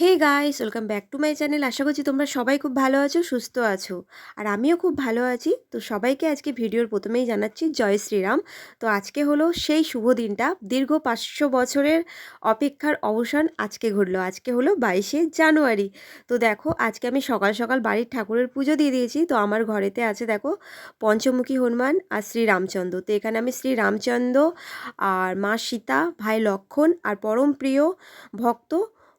Hey guys, welcome back to my channel. আশা করছি তোমরা সবাই খুব ভালো আছো, সুস্থ আছো। আর আমিও খুব ভালো আছি। তো সবাইকে আজকে ভিডিওর প্রথমেই জানাচ্ছি জয় শ্রীরাম। তো আজকে হলো সেই শুভ দিনটা। দীর্ঘ পাঁচশো বছরের অপেক্ষার অবসান আজকে ঘটলো। আজকে হলো বাইশে জানুয়ারি। তো দেখো, আজকে আমি সকাল সকাল বাড়ির ঠাকুরের পুজো দিয়ে দিয়েছি। তো আমার ঘরেতে আছে দেখো, পঞ্চমুখী হনুমান আর শ্রীরামচন্দ্র তো এখানে আমি শ্রী রামচন্দ্র আর মা সীতা, ভাই লক্ষণ আর পরম প্রিয় ভক্ত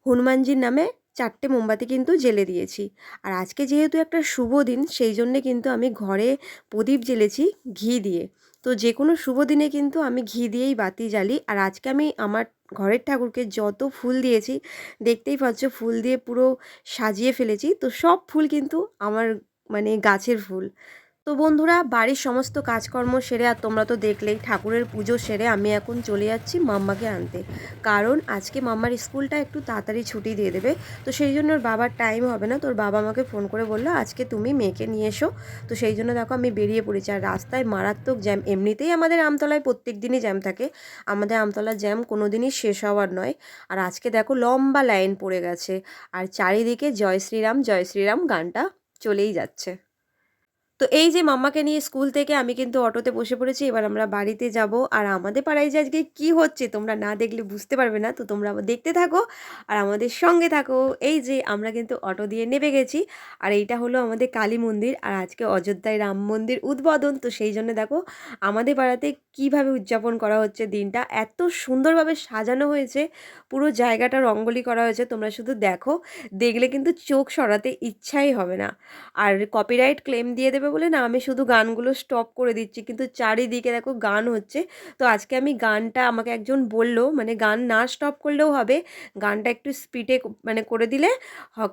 হনুমানজির নামে চারটে মোমবাতি কিন্তু জ্বেলে দিয়েছি। আর আজকে যেহেতু একটা শুভ দিন, সেই জন্যে কিন্তু আমি ঘরে প্রদীপ জ্বেলেছি ঘি দিয়ে। তো যে কোনো শুভ দিনে কিন্তু আমি ঘি দিয়েই বাতি জ্বালি। আর আজকে আমি আমার ঘরের ঠাকুরকে যত ফুল দিয়েছি, দেখতেই পাচ্ছ ফুল দিয়ে পুরো সাজিয়ে ফেলেছি। তো সব ফুল কিন্তু আমার মানে গাছের ফুল। তো বন্ধুরা, বাড়ির সমস্ত কাজকর্ম সেরে আর তোমরা তো দেখলেই, ঠাকুরের পুজো সেরে আমি এখন চলে যাচ্ছি মাম্মাকে আনতে। কারণ আজকে মাম্মার স্কুলটা একটু তাড়াতাড়ি ছুটি দিয়ে দেবে, তো সেই জন্য ওর বাবার টাইম হবে না তোর বাবা আমাকে ফোন করে বলল, আজকে তুমি মেয়েকে নিয়ে এসো। তো সেই জন্য দেখো আমি বেরিয়ে পড়েছি। আর রাস্তায় মারাত্মক জ্যাম এমনিতেই আমাদের আমতলায় প্রত্যেক দিনই জ্যাম থাকে। আমাদের আমতলার জ্যাম কোনো দিনই শেষ হওয়ার নয়। আর আজকে দেখো লম্বা লাইন পড়ে গেছে। আর চারিদিকে জয় শ্রীরাম জয় শ্রীরাম গানটা চলেই যাচ্ছে। তো এই যে মাম্মাকে নিয়ে স্কুল থেকে আমি কিন্তু অটোতে বসে পড়েছি, এবার আমরা বাড়িতে যাব। আর আমাদের পাড়ায় যে আজকে কী হচ্ছে তোমরা না দেখলে বুঝতে পারবে না, তো তোমরা দেখতে থাকো আর আমাদের সঙ্গে থাকো। এই যে আমরা কিন্তু অটো দিয়ে নেমে গেছি আর এইটা হলো আমাদের কালী মন্দির আর আজকে অযোধ্যায় রাম মন্দির উদ্বোধন। তো সেই জন্য দেখো আমাদের পাড়াতে কীভাবে উদযাপন করা হচ্ছে দিনটা, এত সুন্দরভাবে সাজানো হয়েছে, পুরো জায়গাটা রঙ্গলি করা হয়েছে, তোমরা শুধু দেখো, দেখলে কিন্তু চোখ সরাতে ইচ্ছাই হবে না। আর কপিরাইট ক্লেম দিয়ে দেবে বলে না, আমি শুধু গানগুলো স্টপ করে দিচ্ছি। কিন্তু চারিদিকে দেখো গান হচ্ছে। তো আজকে আমি গানটা আমাকে একজন বলল মানে গান না স্টপ করলেও হবে। গানটা একটু স্পিডে মানে করে দিলে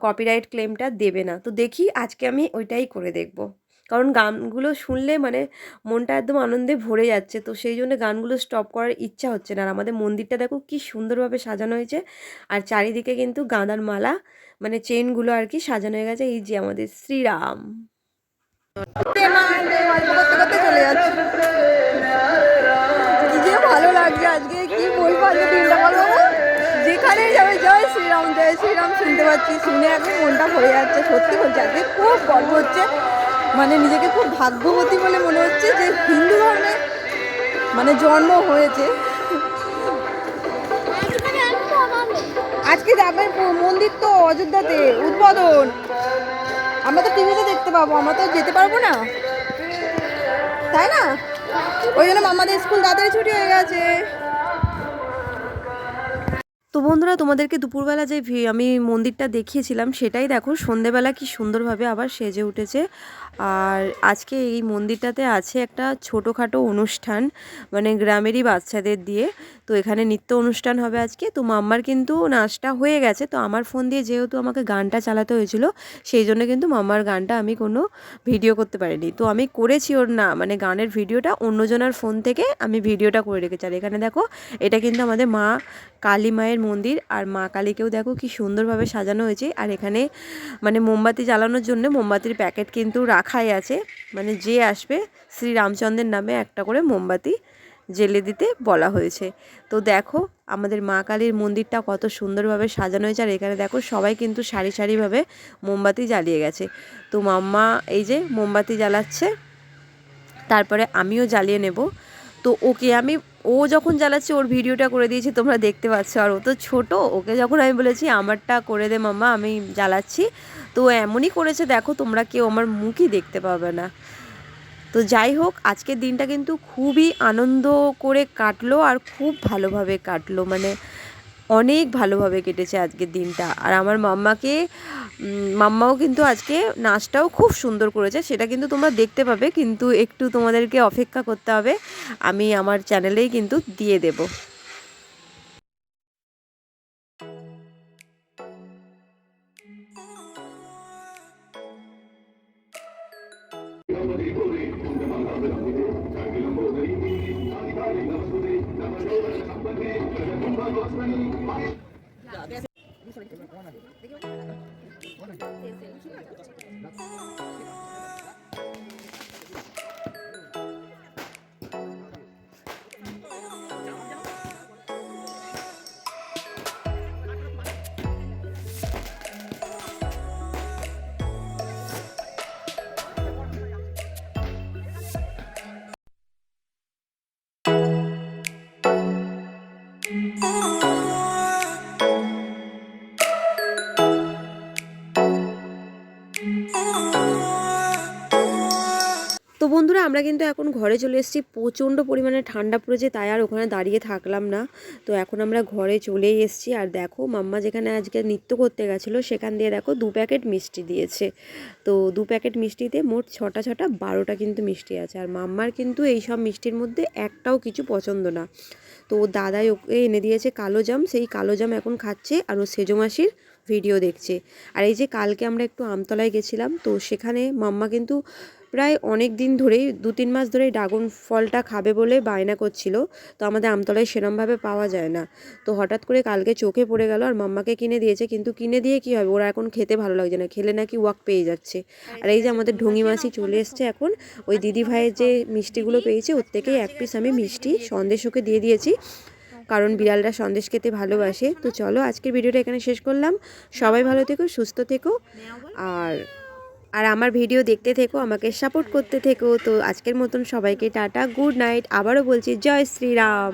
কপিরাইট ক্লেমটা দেবে না। তো দেখি আজকে আমি ওইটাই করে দেখব। কারণ গানগুলো শুনলে মানে মনটা একদম আনন্দে ভরে যাচ্ছে। তো সেই জন্য গানগুলো স্টপ করার ইচ্ছা হচ্ছে না। আর আমাদের মন্দিরটা দেখো কি সুন্দরভাবে সাজানো হয়েছে। আর চারিদিকে কিন্তু গাঁদার মালা মানে চেনগুলো আর কি সাজানো হয়ে গেছে। এই যে আমাদের শ্রীরাম। যেখানে যাবে জয় শ্রীরাম জয় শ্রীরাম শুনতে পাচ্ছি শুনে এখন মনটা ভরে যাচ্ছে সত্যি আজকে খুব গর্ব হচ্ছে মানে নিজেকে খুব ভাগ্যবতী বলে মনে হচ্ছে যে হিন্দু ধর্মে মানে জন্ম হয়েছে আজকে যাবে মন্দির তো অযোধ্যাতে, উদ্বোধন। আমরা তো টিভিতে দেখতে পাবো আমরা তো যেতে পারব না। তাই না? ওই জন্য আমাদের স্কুল তাড়াতাড়ি ছুটি হয়ে গেছে। তো বন্ধুরা, তোমাদেরকে দুপুরবেলা যে আমি মন্দিরটা দেখিয়েছিলাম, সেটাই দেখো, সন্ধেবেলা কি সুন্দরভাবে আবার সেজে উঠেছে। আর আজকে এই মন্দিরটাতে আছে একটা ছোটোখাটো অনুষ্ঠান মানে গ্রামেরই বাচ্চাদের দিয়ে। তো এখানে নৃত্য অনুষ্ঠান হবে আজকে। তো মাম্মার কিন্তু নাচটা হয়ে গেছে, তো আমার ফোন দিয়ে যেহেতু আমাকে গানটা চালাতে হয়েছিল, সেই জন্য কিন্তু মাম্মার গানটা আমি কোনো ভিডিও করতে পারিনি। তো আমি করেছি ওর না মানে গানের ভিডিওটা, অন্যজনের ফোন থেকে আমি ভিডিওটা করে রেখেছি। আর এখানে দেখো, এটা কিন্তু আমাদের মা কালী মায়ের মন্দির আর মা কালীকেও দেখো কি সুন্দরভাবে সাজানো হয়েছে। আর এখানে মানে মোমবাতি জ্বালানোর জন্য মোমবাতির প্যাকেট কিন্তু রাখাই আছে। মানে যে আসবে শ্রী রামচন্দ্রের নামে একটা করে মোমবাতি জেলে দিতে বলা হয়েছে। তো দেখো আমাদের মা কালীর মন্দিরটা কত সুন্দরভাবে সাজানো হয়েছে। আর এখানে দেখো সবাই কিন্তু সারি সারিভাবে মোমবাতি জ্বালিয়ে গেছে। তো মাম্মা এই যে মোমবাতি জ্বালাচ্ছে, তারপরে আমিও জ্বালিয়ে নেব। তো ওকে আমি ও যখন জ্বালাচ্ছে, ওর ভিডিওটা করে দিয়েছি, তোমরা দেখতে পাচ্ছ। আর ও তো ছোটো, ওকে যখন আমি বলেছি, আমারটা করে দে মাম্মা, আমি জ্বালাচ্ছি। তো এমনই করেছে, দেখো, তোমরা কেউ আমার মুখই দেখতে পাবে না। তো যাই হোক, আজকের দিনটা কিন্তু খুবই আনন্দ করে কাটলো, আর খুব ভালোভাবে কাটলো। মানে অনেক ভালোভাবে কেটেছে আজকের দিনটা। আর আমার মাম্মাকে মাম্মাও কিন্তু আজকে নাচটাও খুব সুন্দর করেছে, সেটা কিন্তু তোমরা দেখতে পাবে, কিন্তু একটু তোমাদেরকে অপেক্ষা করতে হবে। আমি আমার চ্যানেলেই কিন্তু দিয়ে দেব। দেখি তো বন্ধুরা, আমরা কিন্তু এখন ঘরে চলে এসেছি। প্রচণ্ড পরিমাণে ঠান্ডা পড়েছে, তাই আর ওখানে দাঁড়িয়ে থাকলাম না। তো এখন আমরা ঘরে চলে এসেছি। আর দেখো, মাম্মা যেখানে আজকে নৃত্য করতে গেছিল, সেখান দিয়ে দেখো দু প্যাকেট মিষ্টি দিয়েছে। তো দু প্যাকেট মিষ্টিতে মোট ছটা ছটা, বারোটা কিন্তু মিষ্টি আছে। আর মাম্মার কিন্তু এই সব মিষ্টির মধ্যে একটাও কিছু পছন্দ না। তো দাদাই ওকে এনে দিয়েছে কালো জাম, সেই কালো জাম এখন খাচ্ছে আর ও সেজো মাসির ভিডিও দেখছে। আর এই যে কালকে আমরা একটু আমতলায় গেছিলাম, তো সেখানে মাম্মা কিন্তু প্রায় অনেক দিন ধরেই, দু তিন মাস ধরেই ড্রাগন ফলটা খাবে বলে বায়না করছিল, তো আমাদের আমতলায় সেরমভাবে পাওয়া যায় না। তো হঠাৎ করে কালকে চোখে পড়ে গেল আর মাম্মাকে কিনে দিয়েছে, কিন্তু কিনে দিয়ে কী হবে? ওরা এখন খেতে ভালো লাগছে না, খেলে নাকি ওয়াক পেয়ে যাচ্ছে। আর এই যে আমাদের ঢঙ্গি মাসি চলে এসছে এখন, ওই দিদি ভাইয়ের যে মিষ্টিগুলো পেয়েছে, ওর থেকেই এক পিস আমি মিষ্টি সন্দেশ ওকে দিয়ে দিয়েছি। কারণ বিড়ালরা সন্দেশ খেতে ভালোবাসে। তো চলো আজকের ভিডিওটা এখানে শেষ করলাম। সবাই ভালো থেকো, সুস্থ থেকো। আর আর আমার ভিডিও দেখতে থেকো, আমাকে সাপোর্ট করতে থেকো। তো আজকের মতন সবাইকে টাটা গুড নাইট আবারও বলছি, জয় শ্রীরাম।